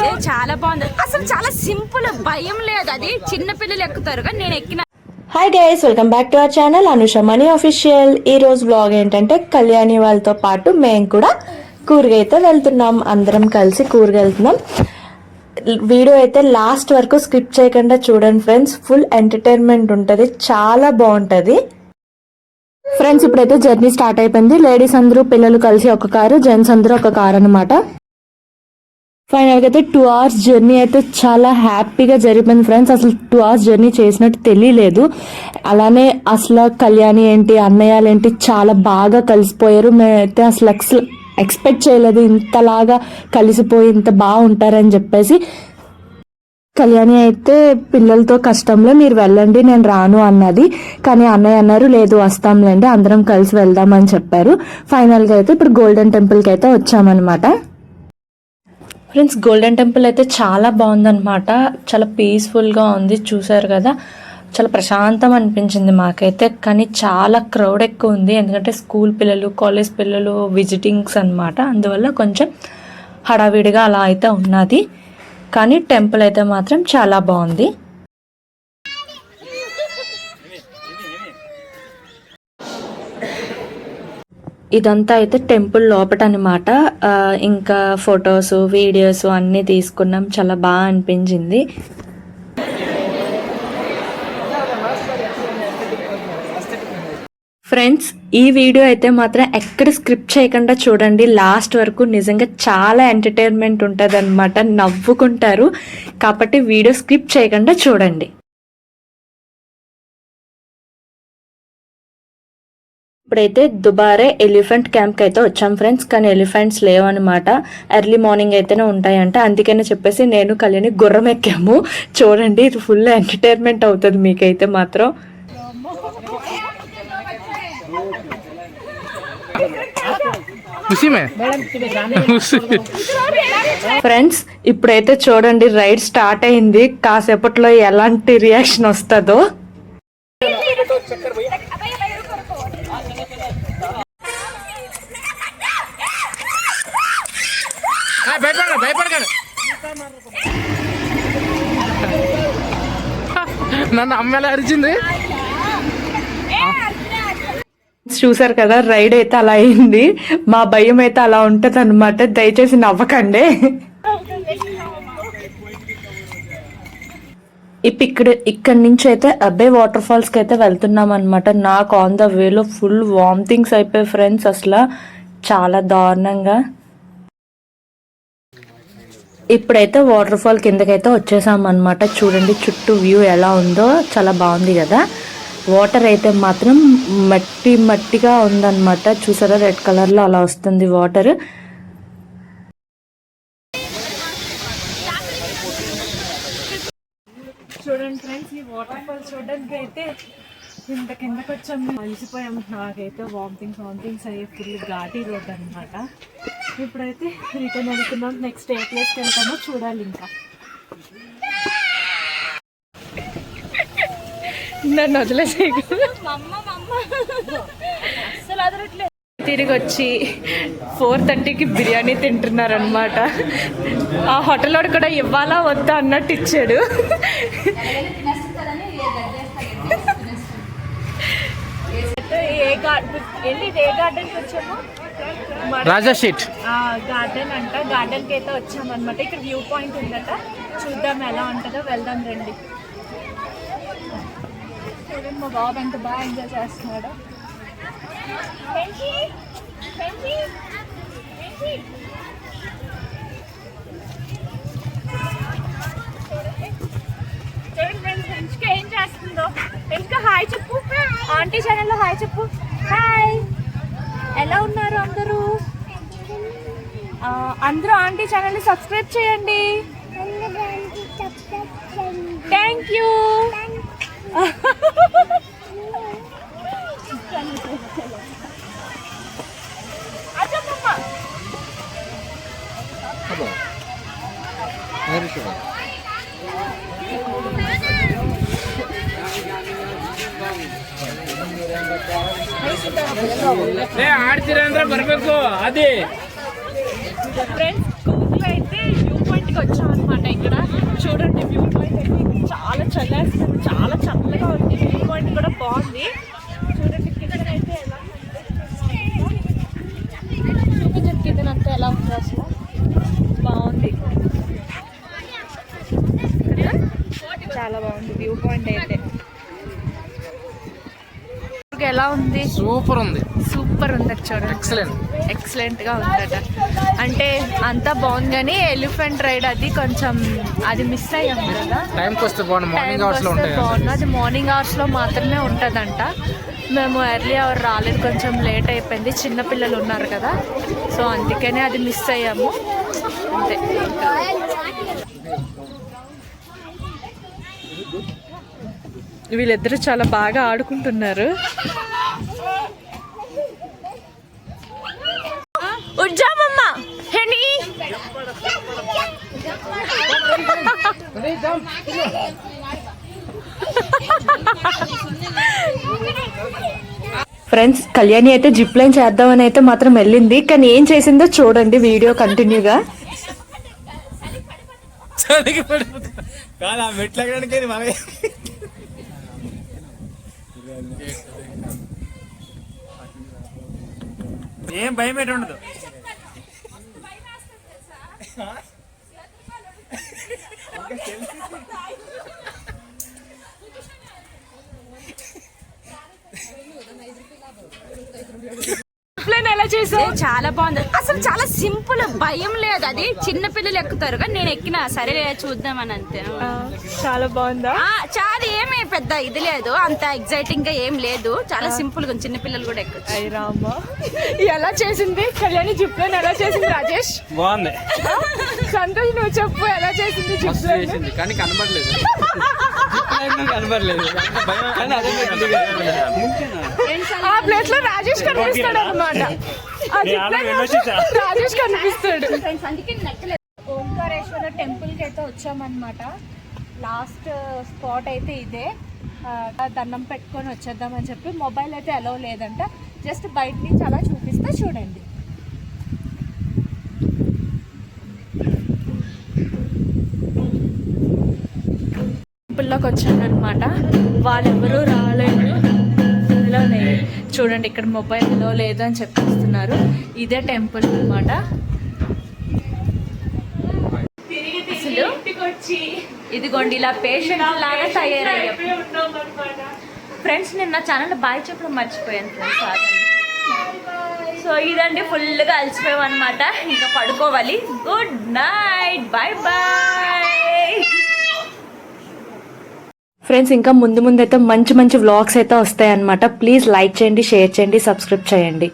So చాలా బాగుంది. అసలు చాలా సింపుల్ భయం లేదు. అది చిన్న పిల్లలు ఎక్కుతారు కానీ నేను ఎక్కిన hi guys welcome back to our channel Anusha money official ఈ రోజు బ్లాగ్ ఏంటంటే కళ్యాణి వాళ్ళతో పాటు మేము కూడా కూరగా అయితే వెళ్తున్నాం. అందరం కలిసి కూరగా వెళ్తున్నాం. వీడియో అయితే లాస్ట్ వరకు స్కిప్ చేయకుండా చూడండి ఫ్రెండ్స్ ఫుల్ ఎంటర్టైన్మెంట్ ఉంటుంది. చాలా బాగుంటుంది. ఫ్రెండ్స్ ఇప్పుడైతే జర్నీ స్టార్ట్ అయిపోయింది. లేడీస్ అందరూ పిల్లలు కలిసి ఒక కారు జెంట్స్ అందరూ ఒక కారు అనమాట ఫైనల్గా అయితే టూ అవర్స్ జర్నీ అయితే చాలా హ్యాపీగా జరిపోయింది ఫ్రెండ్స్ అసలు టూ అవర్స్ జర్నీ చేసినట్టు తెలియలేదు. అలానే అసలు కళ్యాణి ఏంటి అన్నయ్యలు ఏంటి చాలా బాగా కలిసిపోయారు. మేమైతే అసలు ఎక్స్ ఎక్స్పెక్ట్ చేయలేదు. ఇంతలాగా కలిసిపోయి ఇంత బాగుంటారని చెప్పేసి. కళ్యాణి అయితే పిల్లలతో కష్టంలో మీరు వెళ్ళండి నేను రాను అన్నది. కానీ అన్నయ్య అన్నారు లేదు వస్తాంలేండి అందరం కలిసి వెళ్దామని చెప్పారు. ఫైనల్గా అయితే ఇప్పుడు గోల్డెన్ టెంపుల్కి అయితే వచ్చామన్నమాట. ఫ్రెండ్స్ గోల్డెన్ టెంపుల్ అయితే చాలా బాగుందన్నమాట. చాలా పీస్ఫుల్గా ఉంది చూసారు కదా. చాలా ప్రశాంతం అనిపించింది మాకైతే కానీ చాలా క్రౌడ్ ఎక్కువ ఉంది. ఎందుకంటే స్కూల్ పిల్లలు కాలేజ్ పిల్లలు విజిటింగ్స్ అనమాట అందువల్ల కొంచెం హడావిడిగా అలా అయితే ఉన్నది. కానీ టెంపుల్ అయితే మాత్రం చాలా బాగుంది. ఇదంతా అయితే టెంపుల్ లోపట అనమాట ఇంకా ఫొటోస్ వీడియోస్ అన్నీ తీసుకున్నాం. చాలా బాగా అనిపించింది. ఫ్రెండ్స్ ఈ వీడియో అయితే మాత్రం ఎక్కడ స్క్రిప్ట్ చేయకుండా చూడండి. లాస్ట్ వరకు నిజంగా చాలా ఎంటర్టైన్మెంట్ ఉంటుంది అనమాట నవ్వుకుంటారు. కాబట్టి వీడియో స్క్రిప్ట్ చేయకుండా చూడండి. ఇప్పుడైతే దుబారే ఎలిఫెంట్ క్యాంప్కి అయితే వచ్చాం ఫ్రెండ్స్. కానీ ఎలిఫెంట్స్ లేవన్నమాట. ఎర్లీ మార్నింగ్ అయితేనే ఉంటాయంట. అందుకనే చెప్పేసి నేను కళ్యాణి గుర్రం ఎక్కాము. చూడండి ఇది ఫుల్ ఎంటర్టైన్మెంట్ అవుతుంది మీకైతే మాత్రం. ఫ్రెండ్స్ ఇప్పుడైతే చూడండి రైడ్ స్టార్ట్ అయింది. కాసేపట్లో ఎలాంటి రియాక్షన్ వస్తుందో. భయపడ భయపడకండి నన్ను అమ్మాయిలా అరిచింది? చూసారు కదా రైడ్ అయితే అలా అయింది. మా భయం అయితే అలా ఉంటది అనమాట దయచేసి నవ్వకండి. ఇప్పుడు ఇక్కడ ఇక్కడ నుంచి అయితే అబ్బే వాటర్ ఫాల్స్కి అయితే వెళ్తున్నాం అనమాట నాకు ఆన్ ద వేలో ఫుల్ వామిటింగ్స్ అయిపోయి ఫ్రెండ్స్ అసలు చాలా దారుణంగా. ఇప్పుడైతే వాటర్ ఫాల్ కిందకైతే వచ్చేసాం అనమాట చూడండి చుట్టూ వ్యూ ఎలా ఉందో చాలా బాగుంది కదా. వాటర్ అయితే మాత్రం మట్టి మట్టిగా ఉందన్నమాట. చూసారా రెడ్ కలర్లో అలా వస్తుంది వాటర్ చూడండి ఫ్రెండ్స్ ఈ వాటర్ ఫాల్ చూడడానికి అయితే ఇంత కిందకి వచ్చాము మేము నాకైతే వామిటింగ్స్ వామిటింగ్స్ అయ్యే ఫుల్ ఘాటీ రోడ్ అనమాట ఇప్పుడైతే రిటర్న్ వెళ్తున్నాం నెక్స్ట్ ఏ ప్లేస్కి వెళ్తామో చూడాలి ఇంకా. నన్ను వదిలేసే తిరిగి వచ్చి ఫోర్ థర్టీకి బిర్యానీ తింటున్నారు అనమాట ఆ హోటల్ వాడు కూడా ఇవ్వాలా వద్దా అన్నట్టు ఇచ్చాడు. ఏ గార్డెన్ వెళ్ళి ఏ గార్డెన్కి వచ్చాము? రాజా షీట్ గార్డెన్ అంట. గార్డెన్కి అయితే వచ్చామన్నమాట. ఇక్కడ వ్యూ పాయింట్ ఉందట. చూద్దాం ఎలా ఉంటుందో వెళ్దాం రండి. చూడండి మా బాబు ఎంత బాగా ఎంజాయ్ చేస్తున్నాడు. ఏం చేస్తుందో. ఫ్రెండ్స్కి హాయ్ చెప్పు. ఆంటీ ఛానల్లో హాయ్ చెప్పు. హాయ్ ఎలా ఉన్నారు అందరూ? అందరూ ఆంటీ ఛానల్ని సబ్స్క్రైబ్ చేయండి. థ్యాంక్ యూ ಆಡ್ತೀರಂದ್ರೆ ಬರ್ಬೇಕು ಅದೇ ఫ్రెండ్స్ కూర్లో అయితే వ్యూ పాయింట్కి వచ్చాం చాలా చల్లేస్తుంది చాలా చల్లగా ఉంది వ్యూ పాయింట్ కూడా బాగుంది చూడండి కింద అయితే ఎలా చూపించండి కింద అంతా ఎలా ఉంది అసలు బాగుంది కదా? చాలా బాగుంది వ్యూ పాయింట్ అయితే ఎలా ఉంది? సూపర్ ఉంది. సూపర్ ఉంది చూడండి. ఎక్సలెంట్ ఎక్సలెంట్గా ఉందట. అంటే అంతా బాగుంది కానీ ఎలిఫెంట్ రైడ్ అది కొంచెం అది మిస్ అయ్యాం కదా. టైంకి వస్తే బాగుంది మార్నింగ్ అవర్స్లో బాగుంది అది మార్నింగ్ అవర్స్లో మాత్రమే ఉంటదంట. మేము ఎర్లీ అవర్ రాలేదు కొంచెం లేట్ అయిపోయింది. చిన్న పిల్లలు ఉన్నారు కదా. సో అందుకనే అది మిస్ అయ్యాము. అంతే. వీళ్ళిద్దరూ చాలా బాగా ఆడుకుంటున్నారు. హెనీ. ఫ్రెండ్స్ కళ్యాణి అయితే జిప్ లైన్ చేద్దామని అయితే మాత్రం వెళ్ళింది. కానీ ఏం చేసిందో చూడండి వీడియో కంటిన్యూగా. కాదు ఆ మెట్లు ఎక్కడానికి మనకి ఏం భయం పెట్టి ఉండదు చేసావు ఏ, చాలా బాగుంది. అసలు చాలా సింపుల్ భయం లేదు. అది చిన్న పిల్లలు ఎక్కుతారు కానీ నేను ఎక్కిన. సరే చూద్దామని అంతే. చాలా బాగుందా? ఆ, చాలా ఏమీ పెద్ద ఇది లేదు. అంత ఎగ్జైటింగ్గా ఏం లేదు. చాలా సింపుల్గా ఉంది. చిన్న పిల్లలు కూడా ఎక్కచ్చు. ఎలా చేసింది? కళ్యాణి జిప్ ఎలా చేసింది రాజేష్? బాగుంది. సంతోష్ నువ్వు చెప్పు ఎలా చేసింది జిప్ కానీ కనబడలేదు. ఆ ప్లేస్లో రాజేష్ కనిపిస్తాడు అనమాట రాజేష్ కనిపిస్తాడు. ఓంకారేశ్వర టెంపుల్కి అయితే వచ్చామన్నమాట. లాస్ట్ స్పాట్ అయితే ఇదే. దండం పెట్టుకొని వచ్చేద్దామని చెప్పి మొబైల్ అయితే అలవ్ లేదంట. జస్ట్ బయట నుంచి అలా చూపిస్తే చూడండి. టెంపుల్లోకి వచ్చాను అనమాట వాళ్ళెవరూ రాలేదు. ఇందులోనే చూడండి ఇక్కడ మొబైల్లో లేదు అని చెప్పేస్తున్నారు. ఇదే టెంపుల్ అనమాట అసలు ఇదిగోండి ఇలా పేషెంట్ లాగా తయారయ్యాం. ఫ్రెండ్స్ నిన్న ఛానల్ బాయ్ చెప్పడం మర్చిపోయాను ఫ్రెండ్స్ సో ఇదండి ఫుల్గా అలసిపోయాం అనమాట ఇంకా పడుకోవాలి. Good night bye bye friends ఇంకా ముందు ముందు అయితే మంచి మంచి వ్లాగ్స్ అయితే వస్తాయన్నమాట. ప్లీజ్ లైక్ చేయండి షేర్ చేయండి సబ్స్క్రైబ్ చేయండి.